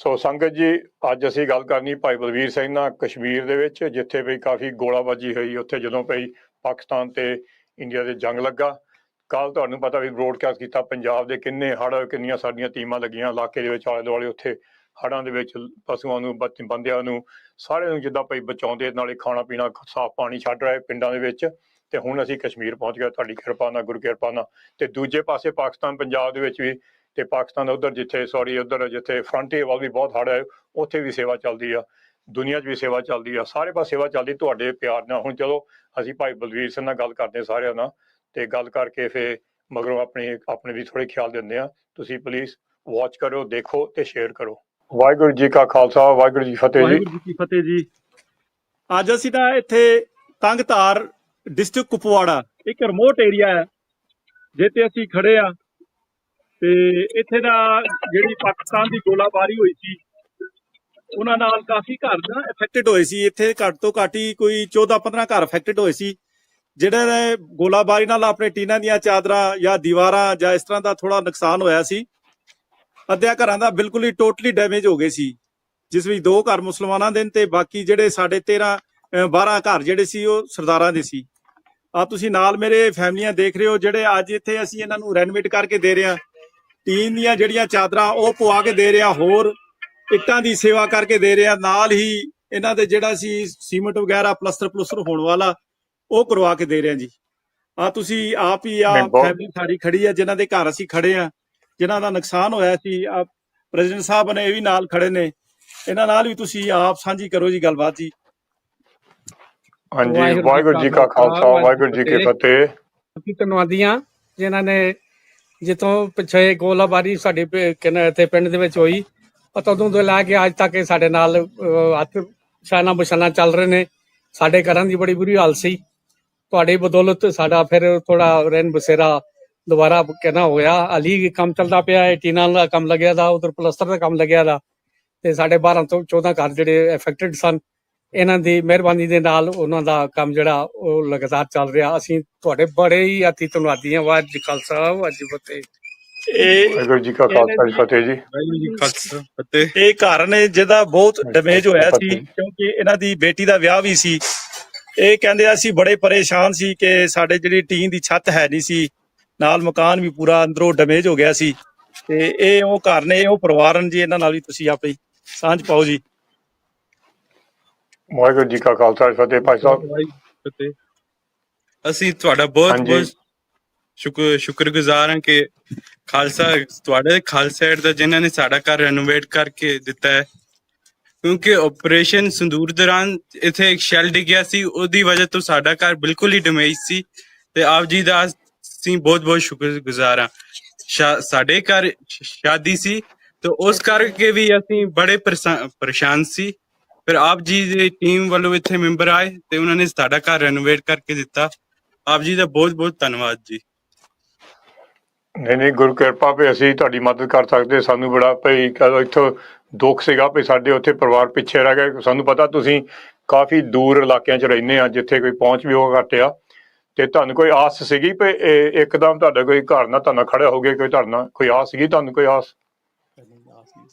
ਸੋ ਸੰਗਤ ਜੀ, ਅੱਜ ਅਸੀਂ ਗੱਲ ਕਰਨੀ ਭਾਈ ਬਲਵੀਰ ਸਿੰਘ ਨਾਲ ਕਸ਼ਮੀਰ ਦੇ ਵਿੱਚ, ਜਿੱਥੇ ਵੀ ਕਾਫੀ ਗੋਲਾਬਾਜੀ ਹੋਈ, ਉੱਥੇ ਜਦੋਂ ਪਈ ਪਾਕਿਸਤਾਨ ਤੇ ਇੰਡੀਆ ਦੇ ਜੰਗ ਲੱਗਾ। ਕੱਲ ਤੁਹਾਨੂੰ ਪਤਾ ਵੀ ਬ੍ਰੋਡਕਾਸਟ ਕੀਤਾ, ਪੰਜਾਬ ਦੇ ਕਿੰਨੇ ਹੜ੍ਹ, ਕਿੰਨੀਆਂ ਸਾਡੀਆਂ ਟੀਮਾਂ ਲੱਗੀਆਂ, ਇਲਾਕੇ ਦੇ ਵਿੱਚ ਆਲੇ ਦੁਆਲੇ ਉੱਥੇ ਹੜ੍ਹਾਂ ਦੇ ਵਿੱਚ, ਪਸ਼ੂਆਂ ਨੂੰ ਬੰਦਿਆਂ ਨੂੰ, ਸਾਰਿਆਂ ਨੂੰ ਜਿੱਦਾਂ ਭਾਈ ਬਚਾਉਂਦੇ, ਨਾਲੇ ਖਾਣਾ ਪੀਣਾ ਸਾਫ਼ ਪਾਣੀ ਛੱਡ ਰਹੇ ਪਿੰਡਾਂ ਦੇ ਵਿੱਚ। ਤੇ ਹੁਣ ਅਸੀਂ ਕਸ਼ਮੀਰ ਪਹੁੰਚ ਗਏ, ਤੁਹਾਡੀ ਕਿਰਪਾ ਨਾਲ, ਗੁਰੂ ਕਿਰਪਾ ਨਾਲ। ਤੇ ਦੂਜੇ ਪਾਸੇ ਪਾਕਿਸਤਾਨ ਪੰਜਾਬ ਦੇ ਵਿੱਚ ਵੀ ਤੇ ਪਾਕਿਸਤਾਨ ਉਧਰ ਜਿੱਥੇ ਸੌਰੀ ਉਧਰ ਜਿੱਥੇ ਫਰੰਟੀਅਰ ਵੱਲ ਵੀ ਬਹੁਤ ਹੜ੍ਹ ਹੈ ਉੱਥੇ ਵੀ ਸੇਵਾ ਚੱਲਦੀ ਆ, ਦੁਨੀਆ 'ਚ ਵੀ ਸੇਵਾ ਚੱਲਦੀ ਆ, ਸਾਰੇ ਪਾਸੇ ਸੇਵਾ ਚੱਲਦੀ, ਤੁਹਾਡੇ ਪਿਆਰ ਨਾਲ। ਹੁਣ ਚਲੋ, ਅਸੀਂ ਭਾਈ ਬਲਵੀਰ ਸਿੰਘ ਨਾਲ ਗੱਲ ਕਰਦੇ ਹਾਂ ਸਾਰਿਆਂ ਨਾਲ ਤੇ ਗੱਲ ਕਰਕੇ ਫੇ ਮਗਰੋਂ ਆਪਣੇ ਆਪਣੇ ਵੀ ਥੋੜੇ ਖਿਆਲ ਦਿੰਦੇ ਆ ਤੁਸੀਂ ਪਲੀਜ਼ ਵਾਚ ਕਰੋ, ਦੇਖੋ ਤੇ ਸ਼ੇਅਰ ਕਰੋ। ਵਾਹਿਗੁਰੂ ਜੀ ਕਾ ਖਾਲਸਾ, ਵਾਹਿਗੁਰੂ ਜੀ ਫਤਿਹ ਜੀ। ਵਾਹਿਗੁਰੂ ਜੀ ਕੀ ਫਤਿਹ ਜੀ। ਅੱਜ ਅਸੀਂ ਤਾਂ ਇੱਥੇ ਤੰਗਧਾਰ ਡਿਸਟ੍ਰਿਕਟ ਕੁਪਵਾੜਾ, ਇੱਕ ਰਿਮੋਟ ਏਰੀਆ ਹੈ, ਜਿੱਥੇ ਅਸੀਂ ਖੜੇ ਆ ਤੇ ਇੱਥੇ ਦਾ ਜਿਹੜੀ ਪਾਕਿਸਤਾਨ ਦੀ ਗੋਲਾਬਾਰੀ ਹੋਈ ਸੀ, ਉਹਨਾਂ ਨਾਲ ਕਾਫੀ ਘਰ ਨਾ ਅਫੈਕਟਡ ਹੋਏ ਸੀ। ਇੱਥੇ ਘੱਟ ਤੋਂ ਘੱਟ ਹੀ ਕੋਈ 14-15 ਘਰ ਅਫੈਕਟਡ ਹੋਏ ਸੀ। ਜਿਹੜੇ ਗੋਲਾਬਾਰੀ ਨਾਲ ਆਪਣੇ ਟੀਨਾਂ ਦੀਆਂ ਚਾਦਰਾਂ ਜਾਂ ਦੀਵਾਰਾਂ ਜਾਂ ਇਸ ਤਰ੍ਹਾਂ ਦਾ ਥੋੜਾ ਨੁਕਸਾਨ ਹੋਇਆ ਸੀ। ਅੱਧਿਆ ਘਰਾਂ ਦਾ ਬਿਲਕੁਲ ਹੀ ਟੋਟਲੀ ਡੈਮੇਜ ਹੋ ਗਏ ਸੀ। ਜਿਸ ਵਿੱਚ ਦੋ ਘਰ ਮੁਸਲਮਾਨਾਂ ਦੇ ਤੇ ਬਾਕੀ ਜਿਹੜੇ ਸਾਡੇ 13 ਅਹ 12 ਘਰ ਜਿਹੜੇ ਸੀ, ਉਹ ਸਰਦਾਰਾਂ ਦੇ ਸੀ। ਆ ਤੁਸੀਂ ਨਾਲ ਮੇਰੇ ਫੈਮਲੀਆਂ ਦੇਖ ਰਹੇ ਹੋ, ਜਿਹੜੇ ਅੱਜ ਇੱਥੇ ਅਸੀਂ ਇਹਨਾਂ ਨੂੰ ਰੈਨੋਵੇਟ ਕਰਕੇ ਦੇ ਰਹੇ ਹਾਂ। ਟੀਨ ਦੀਆਂ ਜਿਹੜੀਆਂ ਚਾਦਰਾਂ ਉਹ ਪਵਾ ਕੇ ਦੇ ਰਹੇ ਹੋਰ ਇੱਟਾਂ ਦੀ ਸੇਵਾ ਕਰਕੇ ਦੇ ਰਹੇ ਨਾਲ ਹੀ ਇਹਨਾਂ ਦੇ ਜਿਹੜਾ ਸੀ ਸੀਮੈਂਟ ਵਗੈਰਾ ਪਲਸਟਰ ਪਲਸਟਰ ਹੋਣ ਵਾਲਾ ਉਹ ਕਰਵਾ ਕੇ ਦੇ ਰਹੇ ਜੀ। ਆ ਤੁਸੀਂ ਆਪ ਹੀ ਆ ਫੈਮਲੀ ਸਾਰੀ ਖੜੀ ਆ ਜਿਨ੍ਹਾਂ ਦੇ ਘਰ ਅਸੀਂ ਖੜੇ ਆ ਜਿਨ੍ਹਾਂ ਦਾ ਨੁਕਸਾਨ ਹੋਇਆ ਸੀ ਆ ਪ੍ਰੈਜ਼ੀਡੈਂਟ ਸਾਹਿਬ ਨੇ ਇਹ ਵੀ ਨਾਲ ਖੜੇ ਨੇ। ਇਹਨਾਂ ਨਾਲ ਵੀ ਤੁਸੀਂ ਆਪ ਸਾਂਝੀ ਕਰੋ ਜੀ ਗੱਲਬਾਤ ਜੀ। ਹਾਂਜੀ ਵਾਹਿਗੁਰੂ ਜੀ ਕਾ ਖਾਲਸਾ ਵਾਹਿਗੁਰੂ ਜੀ ਕੀ ਫਤਿਹ। ਅਸੀਂ ਧੰਨਵਾਦੀਆਂ ਜਿਨ੍ਹਾਂ ਨੇ ਜਿੱਥੋਂ ਪਿੱਛੇ ਗੋਲਾਬਾਰੀ ਸਾਡੇ ਪ- ਕਿਨ- ਇੱਥੇ ਪਿੰਡ ਦੇ ਵਿੱਚ ਹੋਈ ਉਹ ਤਦੋਂ ਤੋਂ ਲੈ ਕੇ ਅੱਜ ਤੱਕ ਇਹ ਸਾਡੇ ਨਾਲ ਅਹ, ਹੱਥ ਸ਼ਾਨਾ ਬਸ਼ਾਨਾ ਚੱਲ ਰਹੇ ਨੇ। ਸਾਡੇ ਘਰਾਂ ਦੀ ਬੜੀ ਬੁਰੀ ਹਾਲ ਸੀ। ਤੁਹਾਡੀ ਬਦੌਲਤ ਸਾਡਾ ਫਿਰ ਥੋੜਾ ਰੈਨ ਬਸੇਰਾ ਦੁਬਾਰਾ ਕਹਿਣਾ ਹੋਇਆ ਅਲੀ ਕੰਮ ਚੱਲਦਾ ਪਿਆ ਹੈ ਟੀਨਾਂ ਦਾ ਕੰਮ ਲੱਗਿਆ ਦਾ ਉਧਰ ਪਲਸਟਰ ਦਾ ਕੰਮ ਲੱਗਿਆ ਦਾ। ਤੇ ਸਾਡੇ 12 ਤੋਂ 14 ਘਰ ਜਿਹੜੇ ਅਫੈਕਟਡ ਸਨ। ਇਹਨਾਂ ਦੀ ਮਿਹਰਬਾਨੀ ਦੇ ਨਾਲ ਉਹਨਾਂ ਦਾ ਕੰਮ ਜਿਹੜਾ ਉਹ ਲਗਾਤਾਰ ਚੱਲ ਰਿਹਾ। ਅਸੀਂ ਤੁਹਾਡੇ ਬੜੇ ਹੀ ਅਤੀ ਧੰਨਵਾਦੀ ਹਾਂ। ਵਾਹਿਗੁਰੂ ਜੀ ਖਾਲਸਾ ਵਾਹਿਗੁਰੂ ਫਤਿਹ। ਇਹ ਵਾਹਿਗੁਰੂ ਜੀ ਕਾ ਖਾਲਸਾ ਜੀ ਫਤਿਹ ਜੀ। ਵਾਹਿਗੁਰੂ ਜੀ ਕਾ ਖਾਲਸਾ ਫਤਿਹ। ਇਹ ਘਰ ਨੇ ਜਿਹਦਾ ਬਹੁਤ ਡੈਮੇਜ ਹੋਇਆ ਸੀ। ਕਿਉਂਕਿ ਇਹਨਾਂ ਦੀ ਬੇਟੀ ਦਾ ਵਿਆਹ ਵੀ ਸੀ। ਇਹ ਕਹਿੰਦੇ ਅਸੀਂ ਬੜੇ ਪਰੇਸ਼ਾਨ ਸੀ ਕਿ ਸਾਡੇ ਜਿਹੜੀ ਟੀਨ ਦੀ ਛੱਤ ਹੈ ਨਹੀਂ ਸੀ। ਨਾਲ ਮਕਾਨ ਵੀ ਪੂਰਾ ਅੰਦਰੋਂ ਡੈਮੇਜ ਹੋ ਗਿਆ ਸੀ। ਤੇ ਇਹ ਉਹ ਘਰ ਨੇ ਉਹ ਪਰਿਵਾਰਨ ਜੀ ਇਹਨਾਂ ਨਾਲ ਵੀ ਤੁਸੀਂ ਆਪੇ ਸਾਂਝ ਪਾਓ ਜੀ। ਵਾਹਿਗੁਰੂ ਜੀ ਕਾ ਖਾਲਸਾ ਫਤਿਹ ਭਾਈ ਸਾਹਿਬ। ਫਤਿਹ। ਅਸੀਂ ਤੁਹਾਡਾ ਬਹੁਤ। ਬਹੁਤ ਸ਼ੁਕਰ ਸ਼ੁਕਰਗੁਜ਼ਾਰ ਹਾਂ ਕਿ ਖਾਲਸਾ ਤੁਹਾਡੇ ਖਾਲਸਾ ਏਡ ਦਾ ਜਿਨ੍ਹਾਂ ਨੇ ਸਾਡਾ ਘਰ ਰੈਨੋਵੇਟ ਕਰਕੇ ਦਿੱਤਾ ਹੈ। ਕਿਉਂਕਿ ਆਪਰੇਸ਼ਨ ਸੰਦੂਰ ਦੌਰਾਨ ਇੱਥੇ ਇੱਕ ਸ਼ੈਲ ਡਿੱਗਿਆ ਸੀ ਉਹਦੀ ਵਜ੍ਹਾ ਤੋਂ ਸਾਡਾ ਘਰ ਬਿਲਕੁਲ ਹੀ ਡੈਮੇਜ ਸੀ ਤੇ ਆਪ ਜੀ ਦਾ ਅਸੀਂ ਬਹੁਤ ਬਹੁਤ ਸ਼ੁਕਰਗੁਜ਼ਾਰ ਹਾਂ। ਸਾਡੇ ਘਰ ਸ਼ਾਦੀ ਸੀ ਤੇ ਉਸ ਕਰਕੇ ਵੀ ਅਸੀਂ ਬੜੇ ਪਰੇਸ਼ਾ- ਪਰੇਸ਼ਾਨ ਸੀ। ਫਿਰ ਆਪ ਜੀ ਦੀ ਟੀਮ ਵੱਲੋਂ ਇੱਥੇ ਮੈਂਬਰ ਆਏ ਤੇ ਉਹਨਾਂ ਨੇ ਸਾਡਾ ਘਰ ਰੈਨੋਵੇਟ ਕਰਕੇ ਦਿੱਤਾ। ਆਪ ਜੀ ਦਾ ਬਹੁਤ ਬਹੁਤ ਧੰਨਵਾਦ ਜੀ। ਨਹੀਂ ਨਹੀਂ, ਗੁਰੂ ਕਿਰਪਾ ਵੀ ਅਸੀਂ ਤੁਹਾਡੀ ਮਦਦ ਕਰ ਸਕਦੇ। ਸਾਨੂੰ ਬੜਾ ਭਈ ਇੱਥੋਂ ਦੁੱਖ ਸੀਗਾ ਵੀ ਸਾਡੇ ਉੱਥੇ ਪਰਿਵਾਰ ਪਿੱਛੇ ਰਹਿ ਗਏ। ਸਾਨੂੰ ਪਤਾ ਤੁਸੀਂ ਕਾਫੀ ਦੂਰ ਇਲਾਕਿਆਂ 'ਚ ਰਹਿੰਦੇ ਆ, ਜਿੱਥੇ ਕੋਈ ਪਹੁੰਚ ਵੀ ਹੋਗਾ ਘੱਟ ਆ। ਤੇ ਤੁਹਾਨੂੰ ਕੋਈ ਆਸ ਸੀਗੀ ਵੀ ਇੱਕਦਮ ਤੁਹਾਡਾ ਕੋਈ ਘਰ ਨਾ ਤੁਹਾਨੂੰ ਖੜਾ ਹੋ ਗਿਆ, ਕੋਈ ਧਰਨਾ ਕੋਈ ਆਸ ਸੀਗੀ? ਤੁਹਾਨੂੰ ਕੋਈ ਆਸ?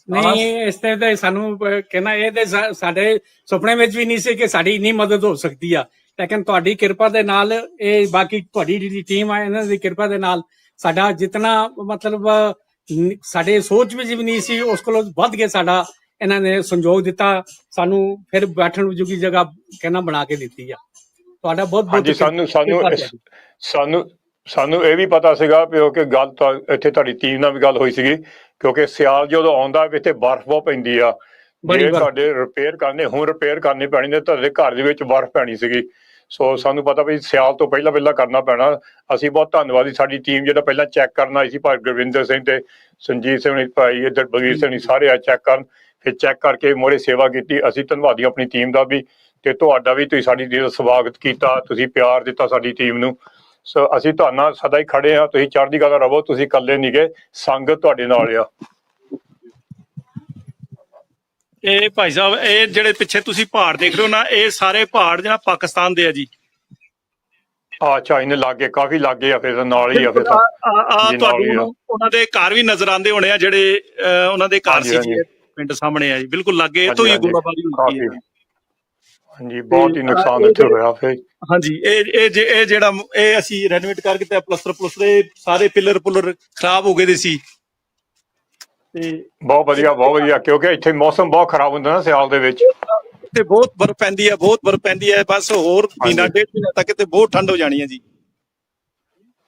ਨਹੀਂ ਇਸ ਤੇ ਤਾਂ ਸਾਨੂੰ ਕਹਿਣਾ ਇਹ ਤੇ ਸਾਡੇ ਸੁਪਨੇ ਵਿੱਚ ਵੀ ਨਹੀਂ ਸੀ ਕਿ ਸਾਡੀ ਇੰਨੀ ਮਦਦ ਹੋ ਸਕਦੀ ਆ। ਲੇਕਿਨ ਤੁਹਾਡੀ ਕਿਰਪਾ ਦੇ ਨਾਲ ਇਹ ਬਾਕੀ ਤੁਹਾਡੀ ਜਿਹੜੀ ਟੀਮ ਆ ਇਹਨਾਂ ਦੀ ਕਿਰਪਾ ਦੇ ਨਾਲ ਸਾਡਾ ਜਿਤਨਾ ਮਤਲਬ ਸਾਡੇ ਸੋਚ ਵਿੱਚ ਵੀ ਨਹੀਂ ਸੀ ਉਸ ਕੋਲੋਂ ਵੱਧ ਕੇ ਸਾਡਾ ਇਹਨਾਂ ਨੇ ਸੰਯੋਗ ਦਿੱਤਾ ਸਾਨੂੰ ਫਿਰ ਬੈਠਣ ਜੋਗੀ ਜਗ੍ਹਾ ਕਹਿਣਾ ਬਣਾ ਕੇ ਦਿੱਤੀ ਆ। ਤੁਹਾਡਾ ਬਹੁਤ ਬਹੁਤ ਸਾਨੂੰ ਸਾਨੂੰ ਸਾਨੂੰ ਸਾਨੂੰ ਇਹ ਵੀ ਪਤਾ ਸੀਗਾ ਉਹ ਕਿ ਗੱਲ ਤਾਂ ਇੱਥੇ ਤੁਹਾਡੀ ਟੀਮ ਨਾਲ ਵੀ ਗੱਲ ਹੋਈ ਸੀਗੀ ਕਿਉਂਕਿ ਸਿਆਲ ਜਦੋਂ ਆਉਂਦਾ ਵੀ ਇੱਥੇ ਬਰਫ਼ ਬਹੁਤ ਪੈਂਦੀ ਆ ਜੇ। ਤੁਹਾਡੇ ਰਿਪੇਅਰ ਕਰਨੇ ਹੁਣ ਰਿਪੇਅਰ ਕਰਨੀ ਪੈਣੀ ਨੇ ਤੁਹਾਡੇ ਘਰ ਦੇ ਵਿੱਚ ਬਰਫ਼ ਪੈਣੀ ਸੀਗੀ। ਸੋ ਸਾਨੂੰ ਪਤਾ ਵੀ ਸਿਆਲ ਤੋਂ ਪਹਿਲਾਂ ਪਹਿਲਾਂ ਕਰਨਾ ਪੈਣਾ। ਅਸੀਂ ਬਹੁਤ ਧੰਨਵਾਦੀ ਸਾਡੀ ਟੀਮ ਜਿਹੜਾ ਪਹਿਲਾਂ ਚੈੱਕ ਕਰਨ ਆਈ ਸੀ ਭਾਈ ਗੁਰਵਿੰਦਰ ਸਿੰਘ ਤੇ ਸੰਜੀਤ ਸਿੰਘ ਭਾਈ ਇੱਧਰ ਬਲਵੀਰ ਸਿੰਘ ਸਾਰੇ ਆ ਚੈੱਕ ਕਰਨ। ਫਿਰ ਚੈੱਕ ਕਰਕੇ ਮੋਰੇ ਸੇਵਾ ਕੀਤੀ। ਅਸੀਂ ਧੰਨਵਾਦੀ ਆਪਣੀ ਟੀਮ ਦਾ ਵੀ ਤੇ ਤੁਹਾਡਾ ਵੀ ਤੁਸੀਂ ਸਾਡੀ ਦਾ ਸਵਾਗਤ ਕੀਤਾ ਤੁਸੀਂ ਪਿਆਰ ਦਿੱਤਾ ਸਾਡੀ ਟੀਮ ਨੂੰ। ਸੋ ਅਸੀਂ ਤੁਹਾਡੇ ਨਾਲ ਸਦਾ ਹੀ ਖੜੇ ਹਾਂ। ਤੁਸੀਂ ਚੜ੍ਹਦੀ ਕਲਾ ਰਹੋ ਤੁਸੀਂ ਇਕੱਲੇ ਨਹੀਂਗੇ ਸੰਗਤ ਤੁਹਾਡੇ ਨਾਲ ਆ। ਇਹ ਭਾਈ ਸਾਹਿਬ ਇਹ ਜਿਹੜੇ ਪਿੱਛੇ ਤੁਸੀਂ ਪਹਾੜ ਦੇਖ ਰਹੇ ਹੋ ਨਾ ਇਹ ਸਾਰੇ ਪਹਾੜ ਜਿਹੜਾ ਪਾਕਿਸਤਾਨ ਦੇ ਆ ਜੀ। ਆ ਚਾਈਨੇ ਲਾਗੇ ਕਾਫੀ ਲਾਗੇ ਆ ਫਿਰ ਤਾਂ ਨਾਲ ਹੀ ਆ ਫਿਰ ਤਾਂ। ਆ ਆ। ਤੁਹਾਨੂੰ ਉਹਨਾਂ ਦੇ ਘਰ ਵੀ ਨਜ਼ਰ ਆਉਂਦੇ ਹੋਣੇ ਆ ਜਿਹੜੇ ਉਹਨਾਂ ਦੇ ਘਰ ਸੀ। ਪਿੰਡ ਸਾਹਮਣੇ ਆ ਜੀ। ਬਿਲਕੁਲ ਲੱਗੇ ਇੱਥੋਂ ਹੀ ਗੋਲਾਬਾਰੀ ਹੋਈ ਹੈ। ਹਾਂਜੀ ਬਹੁਤ ਹੀ ਨੁਕਸਾਨ ਇੱਥੇ ਹੋਇਆ ਫਿਰ। ਹਾਂਜੀ ਇਹ ਇਹ ਜੇ- ਇਹ ਜਿਹੜਾ ਮ- ਇਹ ਅਸੀਂ ਰੈਨੋਵੇਟ ਕਰਕੇ ਤੇ ਪਲਸਟਰ ਪਲਸਟਰ ਇਹ ਸਾਰੇ ਪਿੱਲਰ ਪੁੱਲਰ ਖਰਾਬ ਹੋ ਗਏ ਦੇ ਸੀ। ਤੇ ਬਹੁਤ ਵਧੀਆ ਬਹੁਤ ਵਧੀਆ ਕਿਉਂਕਿ ਇੱਥੇ ਮੌਸਮ ਬਹੁਤ ਖਰਾਬ ਹੁੰਦਾ ਨਾ ਸਿਆਲ ਦੇ ਵਿੱਚ। ਤੇ ਬਹੁਤ ਬਰਫ਼ ਪੈਂਦੀ ਹੈ ਬਹੁਤ ਬਰਫ਼ ਪੈਂਦੀ ਹੈ ਬਸ ਹੋਰ ਮਹੀਨਾ ਹਾਂਜੀ। ਡੇਢ ਮਹੀਨਾ ਤੱਕ ਤੇ ਬਹੁਤ ਠੰਡ ਹੋ ਜਾਣੀ ਹੈ ਜੀ।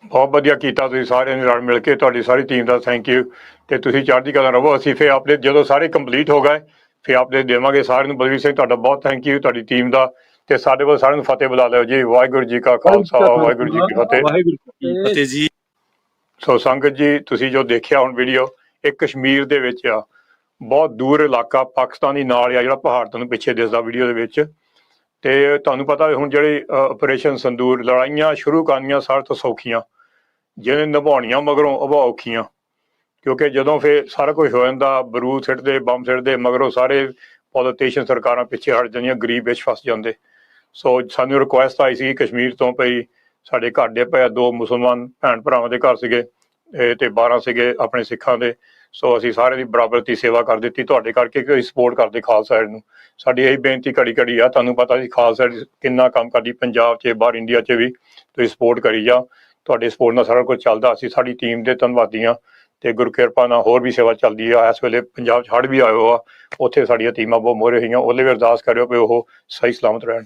ਬਹੁਤ ਵਧੀਆ ਕੀਤਾ ਤੁਸੀਂ ਸਾਰਿਆਂ ਨੇ ਰਲ ਮਿਲ ਕੇ ਤੁਹਾਡੀ ਸਾਰੀ ਟੀਮ ਦਾ ਥੈਂਕ ਯੂ ਤੇ ਤੁਸੀਂ ਚੜ੍ਹਦੀ ਕਲਾ ਰਹੋ ਅਸੀਂ ਫਿਰ ਆਪਣੇ ਜਦੋਂ ਸਾਰੇ ਕੰਪਲੀਟ ਹੋ ਗਏ ਫਿਰ ਆਪਣੇ ਦੇਵਾਂਗੇ ਸਾਰਿਆਂ ਨੂੰ ਬਲਵੀਰ ਸਿੰਘ ਤੁਹਾਡਾ ਬਹੁਤ ਥੈਂਕ ਯੂ ਤੁਹਾਡੀ ਟੀਮ ਦਾ। ਤੇ ਸਾਡੇ ਕੋਲ ਸਾਰਿਆਂ ਨੂੰ ਫਤਿਹ ਬੁਲਾ ਲਿਓ ਜੀ ਵਾਹਿਗੁਰੂ ਜੀ ਕਾ ਖਾਲਸਾ ਵਾਹਿਗੁਰੂ ਜੀ ਕੀ ਫਤਿਹ। ਫਤਿਹ। ਜੀ ਸੋ ਸੰਗਤ ਜੀ ਤੁਸੀਂ ਜੋ ਦੇਖਿਆ ਹੁਣ ਵੀਡੀਓ ਇਹ ਕਸ਼ਮੀਰ ਦੇ ਵਿੱਚ ਆ। ਬਹੁਤ ਦੂਰ ਇਲਾਕਾ ਪਾਕਿਸਤਾਨੀ ਨਾਲ ਆ ਜਿਹੜਾ ਪਹਾੜ ਤੁਹਾਨੂੰ ਪਿੱਛੇ ਦਿਸਦਾ ਵੀਡੀਓ ਦੇ ਵਿੱਚ। ਤੇ ਤੁਹਾਨੂੰ ਪਤਾ ਹੁਣ ਜਿਹੜੇ ਆਪਰੇਸ਼ਨ ਸੰਦੂਰ ਲੜਾਈਆਂ ਸ਼ੁਰੂ ਕਰਨੀਆਂ ਸਾਰ ਤੋਂ ਸੌਖੀਆਂ। ਜਿਹਨੇ ਨਿਭਾਉਣੀਆਂ ਮਗਰੋਂ ਔਖੀਆਂ। ਕਿਉਂਕਿ ਜਦੋਂ ਫੇ ਸਾਰਾ ਕੁਝ ਹੋ ਜਾਂਦਾ ਬਰੂਦ ਸਿੱਟਦੇ ਬੰਬ ਸਿੱਟਦੇ ਮਗਰੋਂ ਸਾਰੇ ਪੋਲੀਟੀਸ਼ੀਅਨ ਸਰਕਾਰਾਂ ਪਿੱਛੇ ਹਟ ਜਾਂਦੀਆਂ ਗਰੀਬ ਵਿੱਚ ਫਸ ਜਾਂਦੇ। ਸੋ ਸਾਨੂੰ ਰਿਕੁਐਸਟ ਆਈ ਸੀ ਕਸ਼ਮੀਰ ਤੋਂ ਭਈ ਸਾਡੇ ਘਰ ਦੇ ਪਏ ਦੋ ਮੁਸਲਮਾਨ ਭੈਣ ਭਰਾਵਾਂ ਦੇ ਘਰ ਸੀਗੇ, ਇਹ ਤੇ 12 ਸੀਗੇ ਆਪਣੇ ਸਿੱਖਾਂ ਦੇ। ਸੋ ਅਸੀਂ ਸਾਰੇ ਦੀ ਬਰਾਬਰ ਦੀ ਸੇਵਾ ਕਰ ਦਿੱਤੀ ਤੁਹਾਡੇ ਕਰਕੇ ਕਿ ਸਪੋਰਟ ਕਰਦੇ ਖਾਲਸਾ ਏਡ ਨੂੰ। ਸਾਡੀ ਇਹੀ ਬੇਨਤੀ ਘੜੀ ਘੜੀ ਆ, ਤੁਹਾਨੂੰ ਪਤਾ ਸੀ ਖਾਲਸਾ ਏਡ ਕਿੰਨਾ ਕੰਮ ਕਰਦੀ, ਪੰਜਾਬ 'ਚ ਬਾਹਰ ਇੰਡੀਆ 'ਚ ਵੀ ਤੁਸੀਂ ਸਪੋਰਟ ਕਰੀ ਜਾ ਤੁਹਾਡੇ ਸਪੋਰਟ ਨਾਲ ਸਾਰਾ ਕੁਝ ਚੱਲਦਾ, ਅਸੀਂ ਸਾਡੀ ਟੀਮ ਦੇ ਧੰਨਵਾਦੀ ਹਾਂ ਤੇ ਗੁਰੂ ਕਿਰਪਾ ਨਾਲ ਹੋਰ ਵੀ ਸੇਵਾ ਚੱਲਦੀ ਆ। ਇਸ ਵੇਲੇ ਪੰਜਾਬ 'ਚ ਹੜ੍ਹ ਵੀ ਆਇਓ ਆ, ਉੱਥੇ ਸਾਡੀਆਂ ਟੀਮਾਂ ਬਹੁਤ ਮੋਹਰੇ ਹੋਈਆਂ ਉਹਲੇ ਵੀ ਅਰਦਾਸ ਕਰਿਓ ਕਿ ਉਹ ਸਹੀ ਸਲਾਮਤ ਰਹਿਣ।